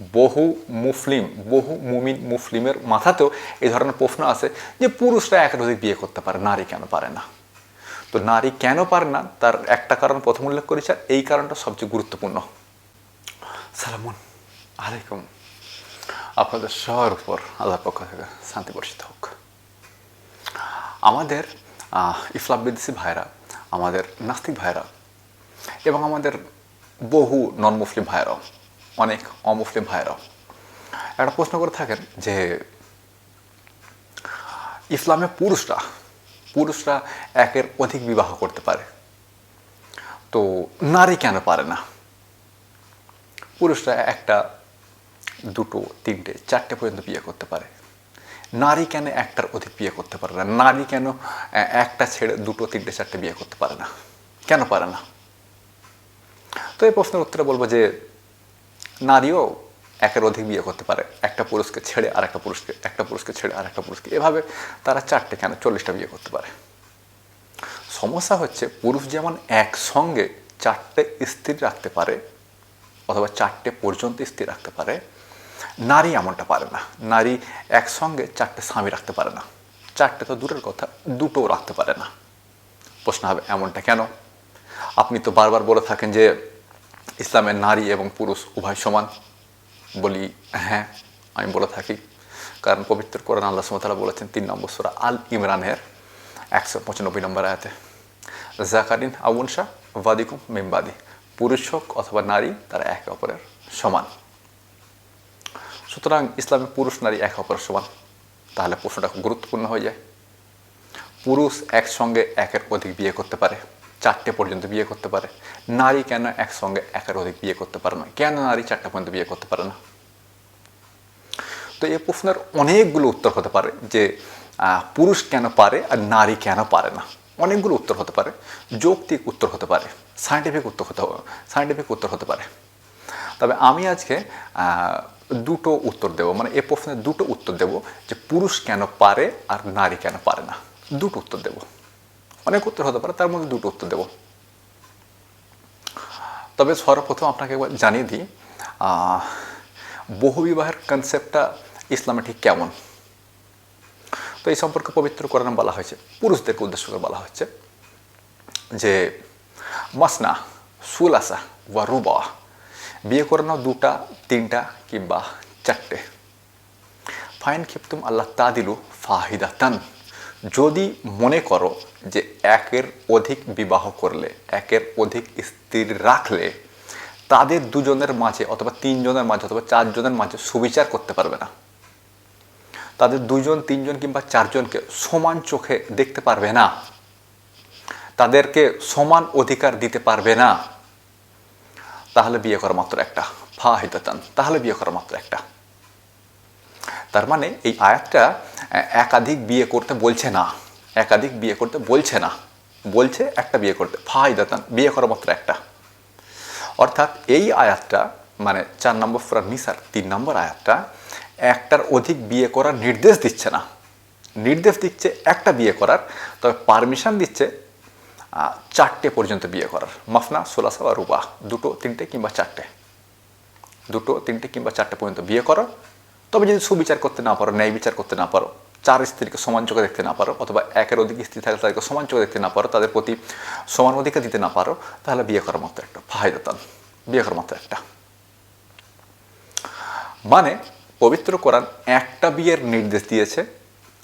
বহু মুসলিম, বহু মুমিন মুসলিমের মাথাতেও এই ধরনের প্রশ্ন আছে যে পুরুষরা একাধিক বিয়ে করতে পারে, নারী কেন পারে না? তো নারী কেন পারে না? তার একটা কারণ প্রথম উল্লেখ করেছে, আর এই কারণটা সবচেয়ে গুরুত্বপূর্ণ। সালামুন আলাইকুম। আপনাদের সবার উপর আল্লাহর পক্ষ থেকে শান্তি বর্ষিত হোক। আমাদের ইসলাম বিদেশি ভাইরা, আমাদের নাস্তিক ভাইরা এবং আমাদের বহু নন মুসলিম ভাইরাও অনেক অমুসলিম ভাইরাও একটা প্রশ্ন করে থাকেন যে, ইসলামে পুরুষরা পুরুষরা একের অধিক বিবাহ করতে পারে। তো নারী কেন পারে না? পুরুষরা একটা, দুটো, তিনটে, চারটে পর্যন্ত বিয়ে করতে পারে। নারী কেন একটার অধিক বিয়ে করতে পারে না? নারী কেন একটা ছেড়ে দুটো, তিনটে, চারটে বিয়ে করতে পারে না? কেন পারে না? তো এই প্রশ্নের উত্তরে বলব যে নারীও একের অধিক বিয়ে করতে পারে। একটা পুরুষকে ছেড়ে আর একটা পুরুষকে একটা পুরুষকে ছেড়ে আর একটা পুরুষকে। এভাবে তারা চারটে কেন চল্লিশটা বিয়ে করতে পারে? সমস্যা হচ্ছে পুরুষ যেমন একসঙ্গে চারটে স্ত্রী রাখতে পারে অথবা চারটে পর্যন্ত স্ত্রী রাখতে পারে, নারী এমনটা পারে না। নারী একসঙ্গে চারটে স্বামী রাখতে পারে না। চারটে তো দূরের কথা, দুটোও রাখতে পারে না। প্রশ্ন হবে, এমনটা কেন? আপনি তো বারবার বলে থাকেন যে ইসলামের নারী এবং পুরুষ উভয় সমান বলি হ্যাঁ আমি বলে থাকি। কারণ পবিত্র কোরআন আল্লাহ সুমতালা বলেছেন তিন নম্বর সুরা আল ইমরানের একশো পঁচানব্বই নম্বর আয়াতে জাকারিন আউনশা ওয়াদিকুম মেমবাদি পুরুষ হোক অথবা নারী, তারা একে অপরের সমান। সুতরাং ইসলামে পুরুষ, নারী একে অপরের সমান। তাহলে প্রশ্নটা খুব গুরুত্বপূর্ণ হয়ে যায়। পুরুষ একসঙ্গে একের অধিক বিয়ে করতে পারে। চারটে পর্যন্ত বিয়ে করতে পারে। নারী কেন একসঙ্গে একের অধিক বিয়ে করতে পারে না? কেন নারী চারটে পর্যন্ত বিয়ে করতে পারে না? তো এই প্রশ্নের অনেকগুলো উত্তর হতে পারে যে পুরুষ কেন পারে আর নারী কেন পারে না? অনেকগুলো উত্তর হতে পারে। যৌক্তিক উত্তর হতে পারে। সায়েন্টিফিক উত্তর হতে সায়েন্টিফিক উত্তর হতে পারে। তবে আমি আজকে দুটো উত্তর দেব। মানে এ প্রশ্নের দুটো উত্তর দেব যে, পুরুষ কেন পারে আর নারী কেন পারে না? দুটো উত্তর দেব। অনেক উত্তর হতে পারে, তার মধ্যে দুটো উত্তর দেব। তবে সর্বপ্রথম আপনাকে একবার জানিয়ে দিই বহুবিবাহের কনসেপ্টটা ইসলামে ঠিক কেমন? তো এই সম্পর্কে পবিত্র কোরআন বলা হয়েছে, পুরুষদেরকে উদ্দেশ্য করে বলা হচ্ছে যে, মাসনা, সুলাসা বা রুবা, বিয়ে করে নাও দুটা, তিনটা কিংবা চারটে। ফাইন ক্ষিপ্তুম আল্লাহ তা দিলু ফাহিদাতান। যদি মনে করো যে একের অধিক বিবাহ করলে, একের অধিক স্ত্রী রাখলে, তাদের দুজনের মাঝে অথবা তিনজনের মাঝে অথবা চারজনের মাঝে সুবিচার করতে পারবে না। তাদের দুজন, তিনজন কিংবা চারজনকে সমান চোখে দেখতে পারবে না। তাদেরকে সমান অধিকার দিতে পারবে না। তাহলে বিয়ে করা মাত্র একটা। ফাহিদাতান, তাহলে বিয়ে করা মাত্র একটা। তার মানে এই আয়াতটা একাধিক বিয়ে করতে বলছে না। একাধিক বিয়ে করতে বলছে না। বলছে একটা বিয়ে করতে। ফাহিদাতান বিয়ে করা মাত্র একটা। অর্থাৎ এই আয়াতটা মানে চার নম্বর সুরা নিসার, তিন নম্বর আয়াতটা, একটার অধিক বিয়ে করার নির্দেশ দিচ্ছে না। নির্দেশ দিচ্ছে একটা বিয়ে করার, তবে পারমিশন দিচ্ছে চারটে পর্যন্ত বিয়ে করার। মাফনা, সোলাসা বা রুবা দুটো, তিনটে কিংবা চারটে। দুটো, তিনটে কিংবা চারটে পর্যন্ত বিয়ে করো তবে যদি সুবিচার করতে না পারো, ন্যায় বিচার করতে না পারো, চার স্ত্রীকে সমান চোখে দেখতে না পারো, অথবা একের অধিক স্ত্রী থাকলে তাদেরকে সমান চোখে দেখতে না পারো, তাদের প্রতি সমান অধিকার দিতে না পারো, তাহলে বিয়ে করার মতো একটা ফায়দাতান বিয়ে করার মতো একটা। মানে পবিত্র কোরআন একটা বিয়ের নির্দেশ দিয়েছে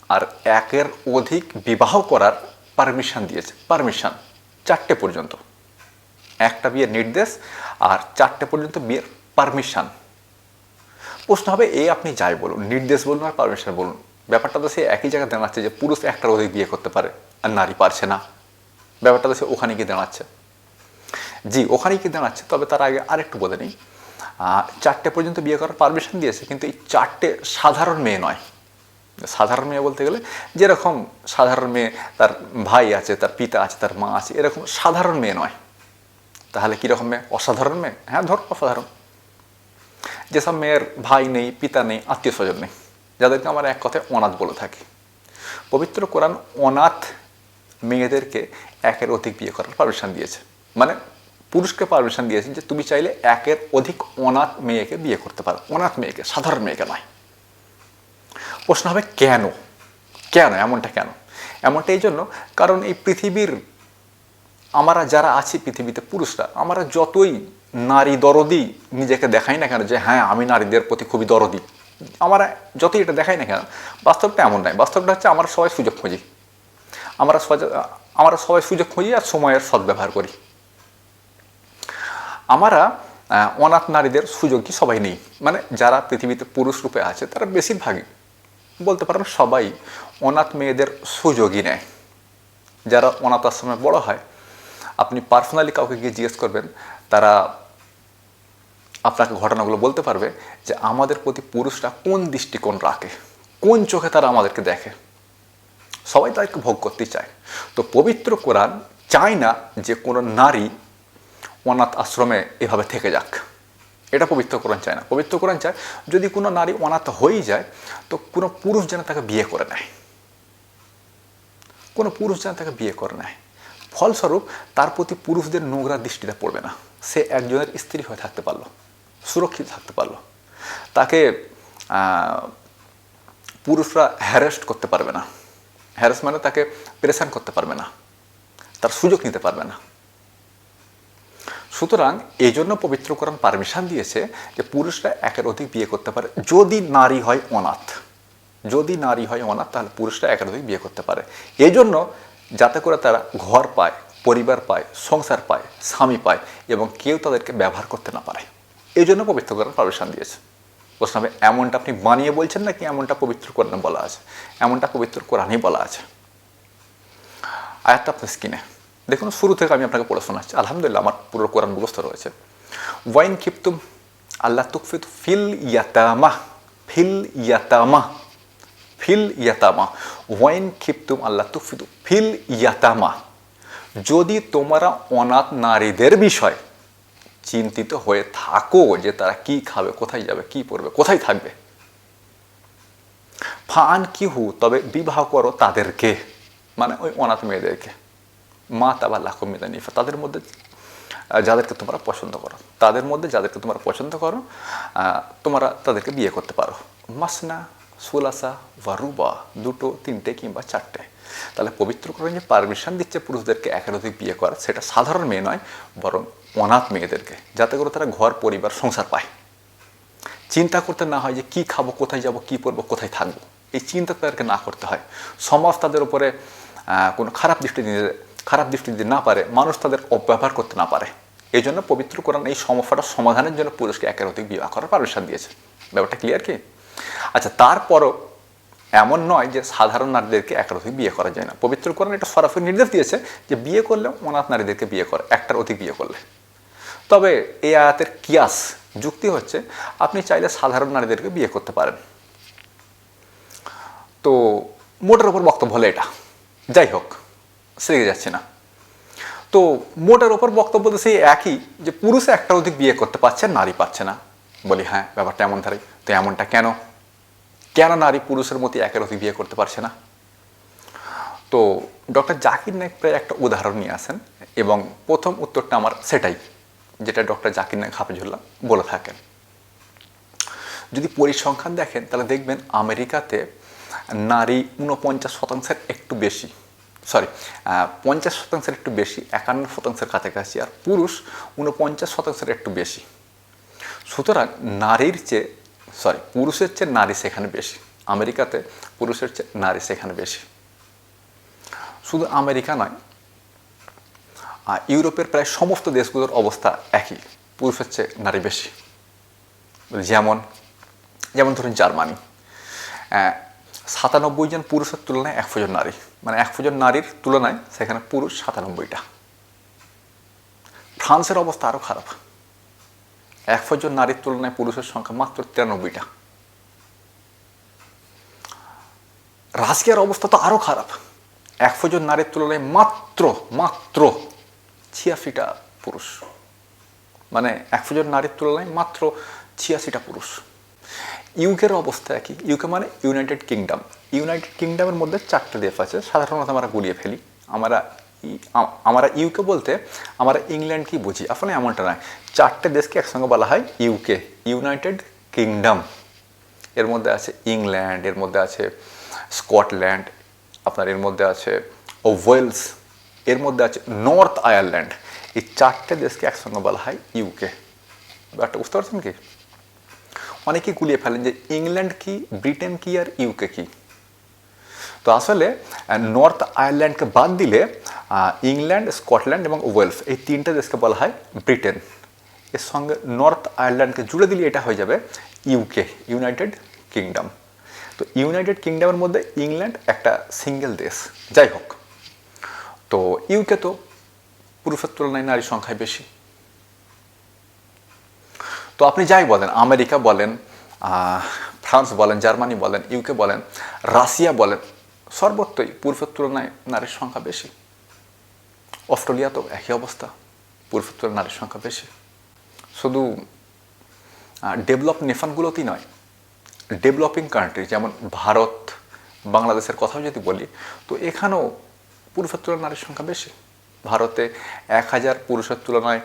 আর একের অধিক বিবাহ করার পারমিশন দিয়েছে। পারমিশন চারটে পর্যন্ত। একটা বিয়ের নির্দেশ আর চারটে পর্যন্ত বিয়ের পারমিশন প্রশ্ন হবে, এ আপনি যাই বলুন, নির্দেশ বলুন আর পারমিশন বলুন। ব্যাপারটা তো সে একই জায়গায় দাঁড়াচ্ছে যে পুরুষ একটার অধিক বিয়ে করতে পারে, আর নারী পারছে না। ব্যাপারটা তো সে ওখানে গিয়ে দাঁড়াচ্ছে। জি ওখানে গিয়ে দাঁড়াচ্ছে, তবে তার আগে আরেকটু বলে নিই। চারটে পর্যন্ত বিয়ে করার পারমিশন দিয়েছে, কিন্তু এই চারটে সাধারণ মেয়ে নয়। সাধারণ মেয়ে বলতে গেলে যেরকম সাধারণ মেয়ে তার ভাই আছে, তার পিতা আছে, তার মা আছে, এরকম সাধারণ মেয়ে নয়। তাহলে কীরকম মেয়ে? অসাধারণ মেয়ে? হ্যাঁ ধর অসাধারণ। যেসব মেয়ের ভাই নেই, পিতা নেই, আত্মীয় স্বজন নেই, যাদেরকে আমরা এক কথায় অনাথ বলে থাকি। পবিত্র কোরআন অনাথ মেয়েদেরকে একের অধিক বিয়ে করার পারমিশন দিয়েছে। মানে পুরুষকে পারমিশন দিয়েছেন যে তুমি চাইলে একের অধিক অনাথ মেয়েকে বিয়ে করতে পারো। অনাথ মেয়েকে, সাধারণ মেয়েকে নয়। প্রশ্ন হবে কেন? কেন? এমনটা কেন? এমনটা এই জন্য কারণ এই পৃথিবীর আমরা যারা আছি, পৃথিবীতে পুরুষরা, আমরা যতই নারী দরদি নিজেকে দেখাই না কেন যে হ্যাঁ আমি নারীদের প্রতি খুবই দরদি আমরা যতই এটা দেখাই না কেন, বাস্তবটা এমন নয়। বাস্তবটা হচ্ছে আমরা সবাই সুযোগ খুঁজি। আমরা আমরা সবাই সুযোগ খুঁজি আর সময়ের সদ্ব্যবহার করি। আমরা অনাথ নারীদের সুযোগই সবাই নেই। মানে যারা পৃথিবীতে পুরুষ রূপে আছে, তারা বেশিরভাগই বলতে পারেন সবাই অনাথ মেয়েদের সুযোগই নেয়। যারা অনাথ আশ্রমে বড় হয়, আপনি পার্সোনালি কাউকে গিয়ে জিজ্ঞেস করবেন, তারা আপনাকে ঘটনাগুলো বলতে পারবে যে আমাদের প্রতি পুরুষরা কোন দৃষ্টিকোণ রাখে? কোন চোখে তারা আমাদেরকে দেখে? সবাই তাদেরকে ভোগ করতে চায়। তো পবিত্র কোরআন চায় না যে কোনো নারী অনাথ আশ্রমে এভাবে থেকে যাক। এটা পবিত্র কোরআন চায় না। পবিত্র কোরআন চায়, যদি কোনো নারী অনাথ হয়েই যায়, তো কোনো পুরুষ যেন তাকে বিয়ে করে নেয়। কোনো পুরুষ যেন তাকে বিয়ে করে নেয়। ফলস্বরূপ তার প্রতি পুরুষদের নোংরা দৃষ্টিতে পড়বে না। সে একজনের স্ত্রী হয়ে থাকতে পারল। সুরক্ষিত থাকতে পারল। তাকে পুরুষরা হ্যারেস্ট করতে পারবে না। হ্যারেস মানে তাকে প্রেশান করতে পারবে না। তার সুযোগ নিতে পারবে না। সুতরাং এই জন্য পবিত্র কোরআন পারমিশন দিয়েছে যে পুরুষরা একের অধিক বিয়ে করতে পারে। যদি নারী হয় অনাথ, যদি নারী হয় অনাথ, তাহলে পুরুষরা একের অধিক বিয়ে করতে পারে। এই জন্য যাতে করে তারা ঘর পায়, পরিবার পায়, সংসার পায়, স্বামী পায় এবং কেউ তাদেরকে ব্যবহার করতে না পারে। এই জন্য পবিত্র কোরআন পারমিশন দিয়েছে। প্রশ্ন হবে এমনটা আপনি বানিয়ে বলছেন নাকি এমনটা পবিত্র কোরআনে বলা আছে? এমনটা পবিত্র কোরআনই বলা আছে। আয়াতটা আপনার স্কিনে দেখুন, শুরু থেকে আমি আপনাকে পড়ে শোনাচ্ছি। আলহামদুলিল্লাহ, আমার পুরো কোরআন মুখস্থ রয়েছে। ওয়াইন কিপ্তুম, আল্লাহ তুকফিত ফিল ইয়াতামা ফিল ইয়াতামা ফিল ইয়াতামা। ওয়াইন খিপ্তুম আল্লাহ তুকফিতু ফিল ইয়াতামা। যদি তোমরা অনাথ নারীদের বিষয় চিন্তিত হয়ে থাকো যে তারা কি খাবে, কোথায় যাবে, কি পড়বে, কোথায় থাকবে। ফান কি হু, তবে বিবাহ করো তাদেরকে মানে ওই অনাথ মেয়েদেরকে। মা তাবা লাখো মেদানিফা তাদের মধ্যে যাদেরকে তোমরা পছন্দ করো। তাদের মধ্যে যাদেরকে তোমরা পছন্দ করো তোমরা তাদেরকে বিয়ে করতে পারো। মাসনা সুলাসা ভারুবা দুটো, তিনটে কিংবা চারটে। তাহলে পবিত্র করে যে পারমিশন দিচ্ছে পুরুষদেরকে একের অধিক বিয়ে করা সেটা সাধারণ মেয়ে নয়, বরং অনাথ মেয়েদেরকে, যাতে করে তারা ঘর, পরিবার, সংসার পায়। চিন্তা করতে না হয় যে কি খাব, কোথায় যাব, কি পরবো, কোথায় থাকব। এই চিন্তা তাদেরকে না করতে হয়। সমাজ তাদের উপরে কোনো খারাপ দৃষ্টি দিতে, খারাপ দৃষ্টি দিতে না পারে, মানুষ তাদের অব্যবহার করতে না পারে। এই জন্য পবিত্র কোরআন এই সমস্যাটা সমাধানের জন্য পুরুষকে একের অধিক বিবাহ করার পারমিশন দিয়েছে। ব্যাপারটা ক্লিয়ার কি? আচ্ছা তারপরও এমন নয় যে সাধারণ নারীদেরকে একের অধিক বিয়ে করা যায় না। পবিত্র কোরআন এটা সরাসরি নির্দেশ দিয়েছে যে বিয়ে করলে অনাথ নারীদেরকে বিয়ে করে, একটার অধিক বিয়ে করলে। তবে এই আয়াতের কিয়াস, যুক্তি হচ্ছে আপনি চাইলে সাধারণ নারীদেরকে বিয়ে করতে পারেন। তো মোটের ওপর বক্তব্য হলো এটা। যাই হোক, সেদিকে যাচ্ছে না। তো মোটের ওপর বক্তব্য তো সেই একই যে পুরুষ একটা অধিক বিয়ে করতে পারছে, নারী পাচ্ছে না। বলি হ্যাঁ ব্যাপারটা এমন ধারে তো এমনটা কেন? কেন নারী পুরুষের মতো একের অধিক বিয়ে করতে পারছে না? তো ডক্টর জাকির নায়ক প্রায় একটা উদাহরণ নিয়ে আসেন এবং প্রথম উত্তরটা আমার সেটাই, যেটা ডক্টর জাকির নায়ক হাফিজুল্লাহ বলে থাকেন। যদি পরিসংখ্যান দেখেন, তাহলে দেখবেন আমেরিকাতে নারী উনপঞ্চাশ শতাংশের একটু বেশি সরি পঞ্চাশ শতাংশের একটু বেশি, একান্ন শতাংশের কাছাকাছি, আর পুরুষ উনপঞ্চাশ শতাংশের একটু বেশি। সুতরাং নারীর চেয়ে সরি পুরুষের চেয়ে নারী সেখানে বেশি। আমেরিকাতে পুরুষের চেয়ে নারী সেখানে বেশি। শুধু আমেরিকা নয় আহ, ইউরোপের প্রায় সমস্ত দেশগুলোর অবস্থা একই পুরুষের চেয়ে নারী বেশি। যেমন যেমন ধরুন জার্মানি। সাতানব্বই জন পুরুষের তুলনায় একশো জন নারী। মানে একশো জন নারীর তুলনায় সেখানে পুরুষ সাতানব্বইটা। ফ্রান্সের অবস্থা আরও খারাপ। একশো জন নারীর তুলনায় পুরুষের সংখ্যা মাত্র তিরানব্বইটা। রাশিয়ার অবস্থা তো আরও খারাপ। একশো জন নারীর তুলনায় মাত্র মাত্র ছিয়াশিটা পুরুষ। মানে একশো জন নারীর তুলনায় মাত্র ছিয়াশিটা পুরুষ। ইউকের অবস্থা একই। ইউকে মানে ইউনাইটেড কিংডম। ইউনাইটেড কিংডমের মধ্যে চারটে দেশ আছে। সাধারণত আমরা গুলিয়ে ফেলি। আমরা আমরা ইউকে বলতে আমরা ইংল্যান্ড কি বুঝি? আসলে এমনটা নয়। চারটে দেশকে একসঙ্গে বলা হয় ইউকে ইউনাইটেড কিংডম এর মধ্যে আছে ইংল্যান্ড এর মধ্যে আছে স্কটল্যান্ড আপনার এর মধ্যে আছে ও ওয়েলস এর মধ্যে আছে নর্থ আয়ারল্যান্ড এই চারটে দেশকে একসঙ্গে বলা হয় ইউকে ব্যাপারটা বুঝতে পারছেন কি? অনেকেই গুলিয়ে ফেলেন যে ইংল্যান্ড কি ব্রিটেন কি আর ইউকে কি। তো আসলে নর্থ আয়ারল্যান্ডকে বাদ দিলে ইংল্যান্ড, স্কটল্যান্ড এবং ওয়েলস, এই তিনটে দেশকে বলা হয় ব্রিটেন। এর সঙ্গে নর্থ আয়ারল্যান্ডকে জুড়ে দিলে এটা হয়ে যাবে ইউকে ইউনাইটেড কিংডম তো ইউনাইটেড কিংডমের মধ্যে ইংল্যান্ড একটা সিঙ্গেল দেশ। যাই হোক, তো ইউকে তো পুরুষের তুলনায় নারীর সংখ্যায় বেশি। তো আপনি যাই বলেন, আমেরিকা বলেন ফ্রান্স বলেন, জার্মানি বলেন ইউকে বলেন, রাশিয়া বলেন, সর্বত্রই পুরুষের তুলনায় নারীর সংখ্যা বেশি। অস্ট্রেলিয়া তো একই অবস্থা পুরুষের তুলনায় নারীর সংখ্যা বেশি। শুধু ডেভেলপ নেশনগুলোতেই নয়, ডেভেলপিং কান্ট্রি যেমন ভারত, বাংলাদেশের কথাও যদি বলি, তো এখানেও পুরুষের তুলনায় নারীর সংখ্যা বেশি। ভারতে এক হাজার, পুরুষের তুলনায়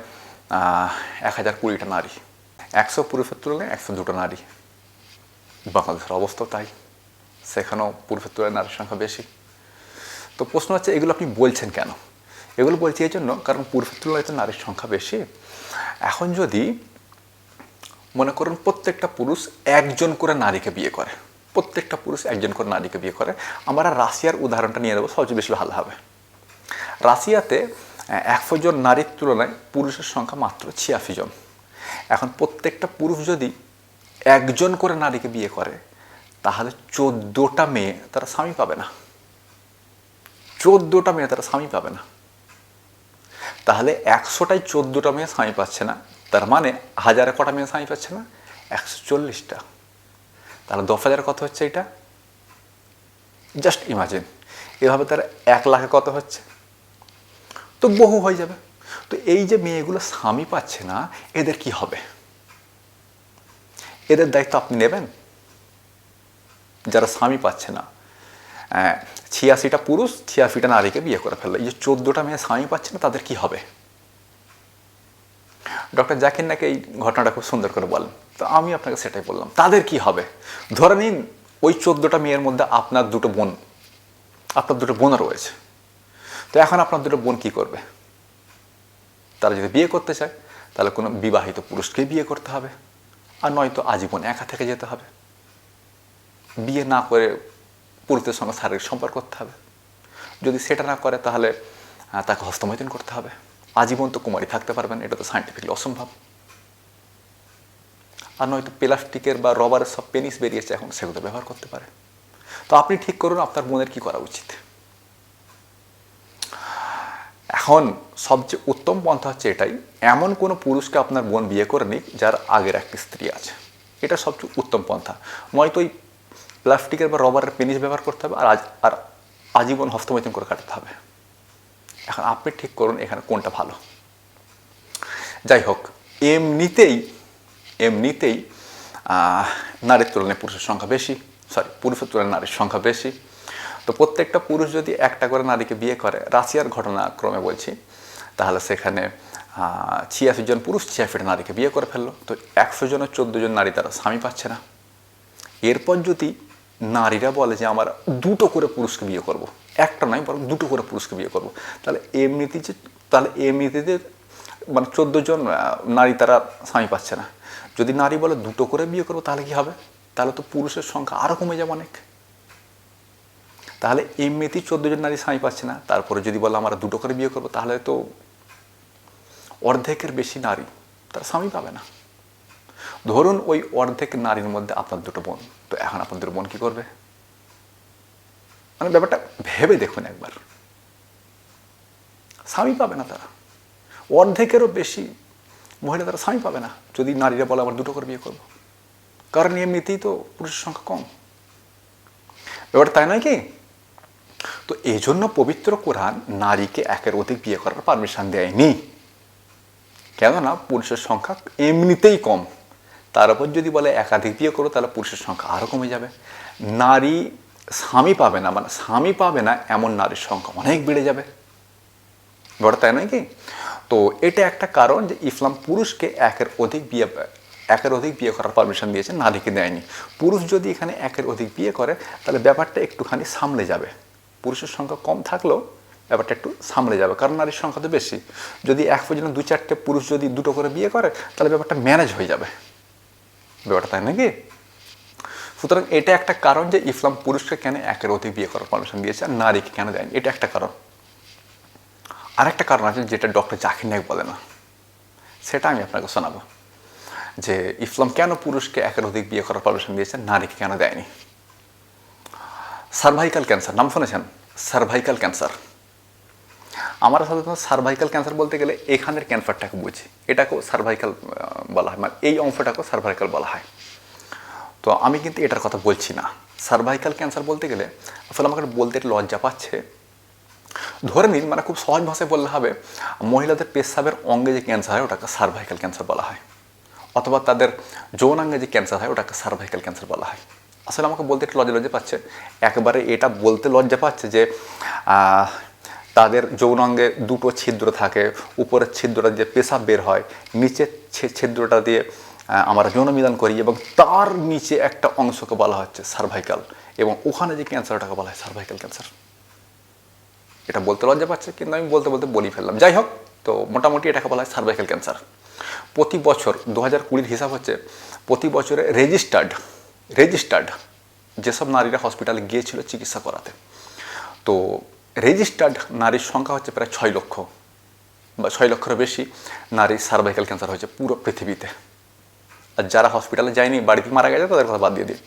এক হাজার কুড়িটা নারী। একশো পুরুষের তুলনায় একশো দুটো নারী। বাংলাদেশের অবস্থাও তাই। সেখানেও পুরুষের তুলনায় নারীর সংখ্যা বেশি। তো প্রশ্ন হচ্ছে, এগুলো আপনি বলছেন কেন? এগুলো বলছি এই জন্য, কারণ পুরুষের তুলনায় তো নারীর সংখ্যা বেশি। এখন যদি মনে করুন প্রত্যেকটা পুরুষ একজন করে নারীকে বিয়ে করে, প্রত্যেকটা পুরুষ একজন করে নারীকে বিয়ে করে, আমরা রাশিয়ার উদাহরণটা নিয়ে নেব, সবচেয়ে বেশি ভালো হবে। রাশিয়াতে একশো জন নারীর তুলনায় পুরুষের সংখ্যা মাত্র ছিয়াশি জন। এখন প্রত্যেকটা পুরুষ যদি একজন করে নারীকে বিয়ে করে, তাহলে চোদ্দোটা মেয়ে তারা স্বামী পাবে না। চোদ্দোটা মেয়ে তারা স্বামী পাবে না। তাহলে একশোটাই চোদ্দোটা মেয়ে স্বামী পাচ্ছে না। তার মানে হাজারে কটা মেয়ে স্বামী পাচ্ছে না? একশো চল্লিশটা। তাহলে দশ হাজার কত হচ্ছে এটা? Just imagine. এভাবে তার এক লাখে কত হচ্ছে? তো বহু হয়ে যাবে। তো এই যে মেয়েগুলো স্বামী পাচ্ছে না, এদের কি হবে? এদের দায়িত্ব আপনি নেবেন? যারা স্বামী পাচ্ছে না। ছিয়াশিটা পুরুষ, ছিয়াশিটা নারীকে বিয়ে করে ফেলল। এই যে চোদ্দোটা মেয়ে স্বামী পাচ্ছে না, তাদের কি হবে? ডক্টর জাকির নাকি এই ঘটনাটা খুব সুন্দর করে বলেন। তো আমি আপনাকে সেটাই বললাম। তাদের কি হবে? ধরে নিন, ওই চোদ্দোটা মেয়ের মধ্যে আপনার দুটো বোন, আপনার দুটো বোনও রয়েছে। তো এখন আপনার দুটো বোন কি করবে? তারা যদি বিয়ে করতে চায়, তাহলে কোনো বিবাহিত পুরুষকে বিয়ে করতে হবে। আর নয়তো আজীবন একা থেকে যেতে হবে। বিয়ে না করে পুরুষদের সঙ্গে শারীরিক সম্পর্ক করতে হবে। যদি সেটা না করে, তাহলে তাকে হস্তমৈথুন করতে হবে। আজীবন তো কুমারী থাকতে পারবেন, এটা তো সাইন্টিফিকলি অসম্ভব। আর নয়তো প্লাস্টিকের বা রবারের সব পেনিস বেরিয়েছে, এখন সেগুলো ব্যবহার করতে পারে। তো আপনি ঠিক করুন, আপনার বোনের কি করা উচিত? এখন সবচেয়ে উত্তম পন্থা হচ্ছে এটাই, এমন কোনো পুরুষকে আপনার বোন বিয়ে করে নিক যার আগের একটি স্ত্রী আছে। এটা সবচেয়ে উত্তম পন্থা। নয়তো ওই প্লাস্টিকের বা রবারের পেনিস ব্যবহার করতে হবে আর আর আজীবন হস্তমৈথুন করে কাটাতে হবে। এখন আপনি ঠিক করুন এখানে কোনটা ভালো। যাই হোক, এমনিতেই এমনিতেই নারীর তুলনায় পুরুষের সংখ্যা বেশি সরি পুরুষের তুলনায় নারীর সংখ্যা বেশি। তো প্রত্যেকটা পুরুষ যদি একটা করে নারীকে বিয়ে করে, রাশিয়ার ঘটনাক্রমে বলছি, তাহলে সেখানে ছিয়াশি জন পুরুষ, ছিয়াশিটা নারীকে বিয়ে করে ফেলল। তো একশো জনের চোদ্দ জন নারী তারা স্বামী পাচ্ছে না। এরপর যদি নারীরা বলে যে, আমার দুটো করে পুরুষকে বিয়ে করব। একটা নয়, বরং দুটো করে পুরুষকে বিয়ে করব। তাহলে এমনিতে যে, তাহলে এমনিতে মানে চোদ্দ জন নারী তারা স্বামী পাচ্ছে না। যদি নারী বলে দুটো করে বিয়ে করব, তাহলে কি হবে? তাহলে তো পুরুষের সংখ্যা আরও কমে যাবে অনেক। তাহলে এমনিতেই চোদ্দ জন নারী স্বামী পাচ্ছে না। তারপরে যদি বলে, আমরা দুটো করে বিয়ে করব, তাহলে তো অর্ধেকের বেশি নারী তারা স্বামী পাবে না। ধরুন ওই অর্ধেক নারীর মধ্যে আপনার দুটো বোন, তো এখন আপনার দুটো বোন কি করবে? মানে ব্যাপারটা ভেবে দেখুন একবার। স্বামী পাবে না তারা। অর্ধেকেরও বেশি মহিলা তারা স্বামী পাবে না, যদি নারীরা বলে আমার দুটো করে বিয়ে করব। কারণ এমনিতেই তো পুরুষের সংখ্যা কম। ব্যাপারটা তাই নয় কি? তো এই জন্য পবিত্র কোরআন নারীকে একের অধিক বিয়ে করার পারমিশন দেয়নি। কেননা পুরুষের সংখ্যা এমনিতেই কম। তার উপর যদি বলে একাধিক বিয়ে করো, তাহলে পুরুষের সংখ্যা আরও কমে যাবে। নারী স্বামী পাবে না মানে স্বামী পাবে না, এমন নারীর সংখ্যা অনেক বেড়ে যাবে। ব্যাপারটা তাই নয় কি? তো এটা একটা কারণ যে ইসলাম পুরুষকে একের অধিক বিয়ে, একের অধিক বিয়ে করার পারমিশন দিয়েছে, নারীকে দেয়নি। পুরুষ যদি এখানে একের অধিক বিয়ে করে, তাহলে ব্যাপারটা একটুখানি সামলে যাবে। পুরুষের সংখ্যা কম থাকলেও ব্যাপারটা একটু সামলে যাবে, কারণ নারীর সংখ্যা তো বেশি। যদি এক পর্যন্ত দু চারটে পুরুষ যদি দুটো করে বিয়ে করে, তাহলে ব্যাপারটা ম্যানেজ হয়ে যাবে। ব্যাপারটা তাই নাকি? সুতরাং এটা একটা কারণ যে ইসলাম পুরুষকে কেন একের অধিক বিয়ে করার পারমিশন দিয়েছে আর নারীকে কেন দেয়নি? এটা একটা কারণ। আরেকটা কারণ আছে যেটা ডক্টর জাকির নায়ক বলে না। সেটা আমি আপনাকে শোনাবো। যে ইসলাম কেন পুরুষকে একের অধিক বিয়ে করার পারমিশন দিয়েছে, নারীকে কেন দেয়নি? সার্ভাইকাল ক্যান্সার নাম শুনেছেন? সার্ভাইকাল ক্যান্সার আমরা সাধারণত সার্ভাইকাল ক্যান্সার বলতে গেলে এখানের ক্যান্সারটাকে বুঝি। এটাকেও সার্ভাইকাল বলা হয়। মানে এই অংশটাকেও সার্ভাইকাল বলা হয়। তো আমি কিন্তু এটার কথা বলছি না। সার্ভাইকাল ক্যান্সার বলতে গেলে আসলে আমাকে বলতে লজ্জা পাচ্ছে। ধরে নিন মানে খুব সহজ ভাষায় বললে হবে, মহিলাদের পেশাবের অঙ্গে যে ক্যান্সার হয়, ওটাকে সার্ভাইকাল ক্যান্সার বলা হয়। অথবা তাদের যৌনাঙ্গে যে ক্যান্সার হয়, ওটাকে সার্ভাইকাল ক্যান্সার বলা হয়। আসলে আমাকে বলতে একটু লজ্জা লজ্জা পাচ্ছে। একবারে এটা বলতে লজ্জা পাচ্ছে যে তাদের যৌনাঙ্গে দুটো ছিদ্র থাকে। উপরের ছিদ্রটা দিয়ে পেশাব বের হয়, নিচের ছিদ্রটা দিয়ে আমরা যৌন মিলন করি এবং তার নিচে একটা অংশকে বলা হচ্ছে সার্ভাইকাল এবং ওখানে যে ক্যান্সার ওটাকে বলা হয় সার্ভাইকাল ক্যান্সার এটা বলতে লজ্জা পাচ্ছে, কিন্তু আমি বলতে বলতে বলি ফেললাম। যাই হোক, তো মোটামুটি এটাকে বলা হয় সার্ভাইকাল ক্যান্সার প্রতি বছর দু হাজার কুড়ির হিসাব হচ্ছে, প্রতি বছরে রেজিস্টার্ড রেজিস্টার্ড যেসব নারীরা হসপিটালে গিয়েছিল চিকিৎসা করাতে। তো রেজিস্টার্ড নারীর সংখ্যা হচ্ছে প্রায় ছয় লক্ষ বা ছয় লক্ষেরও বেশি নারীর সার্ভাইকাল ক্যান্সার হয়েছে পুরো পৃথিবীতে। আর যারা হসপিটালে যায়নি, বাড়িতে মারা গেছে, তাদের কথা বাদ দিয়ে দিই।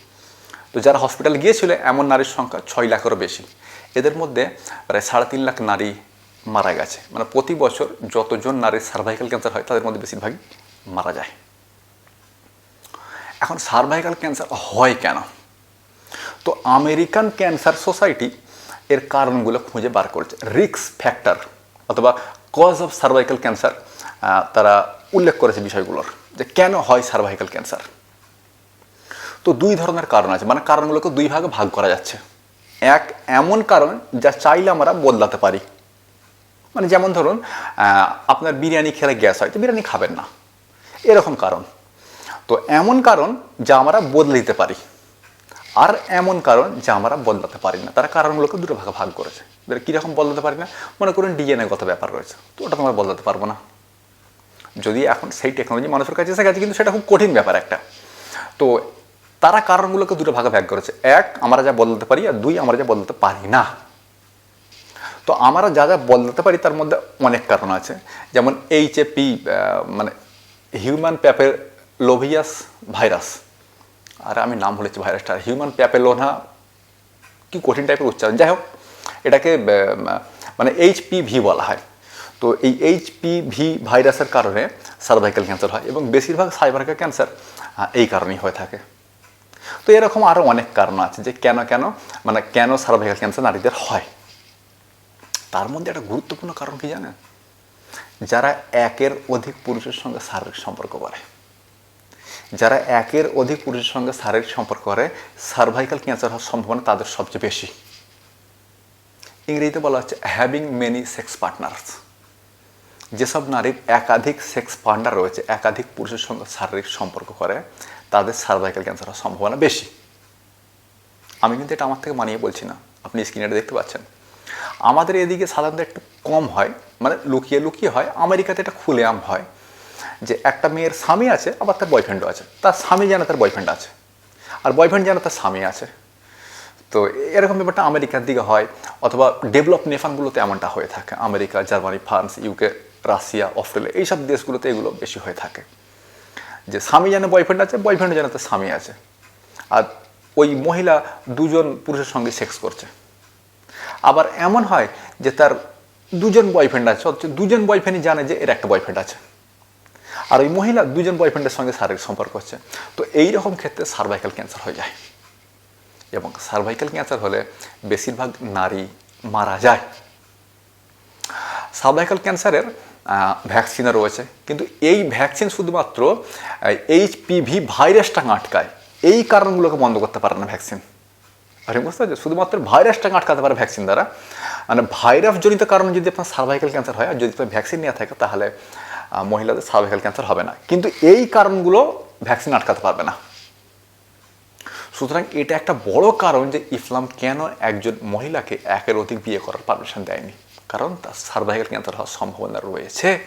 তো যারা হসপিটালে গিয়েছিল, এমন নারীর সংখ্যা ছয় লাখেরও বেশি। এদের মধ্যে প্রায় সাড়ে তিন লাখ নারী মারা গেছে। মানে প্রতি বছর যতজন নারীর সার্ভাইকাল ক্যান্সার হয়, তাদের মধ্যে বেশিরভাগই মারা যায়। এখন সার্ভাইকাল ক্যান্সার হয় কেন? তো আমেরিকান ক্যান্সার সোসাইটি এর কারণগুলো খুঁজে বার করেছে। রিক্স ফ্যাক্টর অথবা কজ অফ সার্ভাইকাল ক্যান্সার তারা উল্লেখ করেছে বিষয়গুলোর যে কেন হয় সার্ভাইকাল ক্যান্সার তো দুই ধরনের কারণ আছে। মানে কারণগুলোকে দুই ভাগে ভাগ করা যাচ্ছে। এক, এমন কারণ যা চাইলে আমরা বদলাতে পারি। মানে যেমন ধরুন আপনার বিরিয়ানি খেলে গ্যাস হয়, তো বিরিয়ানি খাবেন না। এরকম কারণ। তো এমন কারণ যা আমরা বদলে দিতে পারি। আর এমন কারণ যা আমরা বদলাতে পারি না। তারা কারণগুলোকে দুটো ভাগে ভাগ করেছে। এবার কীরকম বদলাতে পারি না? মনে করুন ডিএনএ গত ব্যাপার রয়েছে। তো ওটা তোমরা বদলাতে পারব না। যদি এখন সেই টেকনোলজি মানুষের কাছে এসে গেছে, কিন্তু সেটা খুব কঠিন ব্যাপার একটা। তো তারা কারণগুলোকে দুটো ভাগে ভাগ করেছে। এক, আমরা যা বদলাতে পারি, আর দুই, আমরা যা বদলাতে পারি না। তো আমরা যা যা বদলাতে পারি, তার মধ্যে অনেক কারণ আছে। যেমন এইচ মানে হিউম্যান প্যাপের লোভিয়াস ভাইরাস আর আমি নাম বলেছি ভাইরাসটা। হিউম্যান প্যাপেলোনা কি কঠিন টাইপের উচ্চারণ। যাই হোক, এটাকে মানে এইচপিভি বলা হয়। তো এই এইচপিভি ভাইরাসের কারণে সার্ভাইকাল ক্যান্সার হয় এবং বেশিরভাগ সাইবার্কাল ক্যান্সার এই কারণেই হয়ে থাকে। তো এরকম আরও অনেক কারণ আছে যে কেন কেন মানে কেন সার্ভাইকাল ক্যান্সার নারীদের হয়। তার মধ্যে একটা গুরুত্বপূর্ণ কারণ কি জানেন? যারা একের অধিক পুরুষের সঙ্গে শারীরিক সম্পর্ক করে। যারা একের অধিক পুরুষের সঙ্গে শারীরিক সম্পর্ক করে সার্ভাইকাল ক্যান্সার হওয়ার সম্ভাবনা তাদের সবচেয়ে বেশি। ইংরেজিতে বলা হচ্ছে হ্যাভিং মেনি সেক্স পার্টনার্স যেসব নারীর একাধিক সেক্স পার্টনার রয়েছে, একাধিক পুরুষের সঙ্গে শারীরিক সম্পর্ক করে, তাদের সার্ভাইকাল ক্যান্সার হওয়ার সম্ভাবনা বেশি। আমি কিন্তু এটা আমার থেকে মানিয়ে বলছি না। আপনি স্ক্রিনে দেখতে পাচ্ছেন। আমাদের এদিকে সাধারণত একটু কম হয় মানে লুকিয়ে লুকিয়ে হয়। আমেরিকাতে এটা খুলেআম হয়। যে একটা মেয়ের স্বামী আছে, আবার তার বয়ফ্রেন্ডও আছে। তার স্বামী জানে তার বয়ফ্রেন্ড আছে। আর বয়ফ্রেন্ড জানে তার স্বামী আছে। তো এরকম ব্যাপারটা আমেরিকার দিকে হয়, অথবা ডেভেলপ নেশনগুলোতে এমনটা হয়ে থাকে। America, Germany, France UK Russia, Australia, এইসব দেশগুলোতে এগুলো বেশি হয়ে থাকে। যে স্বামী জানে বয়ফ্রেন্ড আছে বয়ফ্রেন্ড জানে তার স্বামী আছে। আর ওই মহিলা দুজন পুরুষের সঙ্গে সেক্স করছে। আবার এমন হয় যে তার দুজন বয়ফ্রেন্ড আছে, অথচ দুজন বয়ফ্রেন্ডই জানে যে এর একটা বয়ফ্রেন্ড আছে। আর ওই মহিলা দুজন বয়ফ্রেন্ডের সঙ্গে শারীরিক সম্পর্ক হচ্ছে। তো এই রকম ক্ষেত্রে সার্ভাইকাল ক্যান্সার হয়ে যায়। এবং সার্ভাইকাল ক্যান্সার হলে বেশিরভাগ নারী মারা যায়। সার্ভাইকাল ক্যান্সারের ভ্যাকসিনও রয়েছে। কিন্তু এই ভ্যাকসিন শুধুমাত্র এইচ এইচপিভি ভাইরাসটা আটকায়। এই কারণগুলোকে বন্ধ করতে পারে না ভ্যাকসিন আপনি বুঝতে পারছেন শুধুমাত্র ভাইরাসটাকে আটকাতে পারে ভ্যাকসিন দ্বারা। মানে ভাইরাস জনিত কারণে যদি আপনার সার্ভাইকাল ক্যান্সার হয়, আর যদি আপনার ভ্যাকসিন নেওয়া থাকে, তাহলে মহিলাদের সার্ভাইকাল ক্যান্সার হবে না। কিন্তু এই কারণগুলো ভ্যাকসিন আটকাতে পারবে না। সুতরাং এটা একটা বড় কারণ যে ইসলাম কেন একজন মহিলাকে একের অধিক বিয়ে করার পারমিশন দেয়নি। কারণ তার সার্ভাইকাল ক্যান্সার হওয়ার সম্ভাবনা রয়েছে।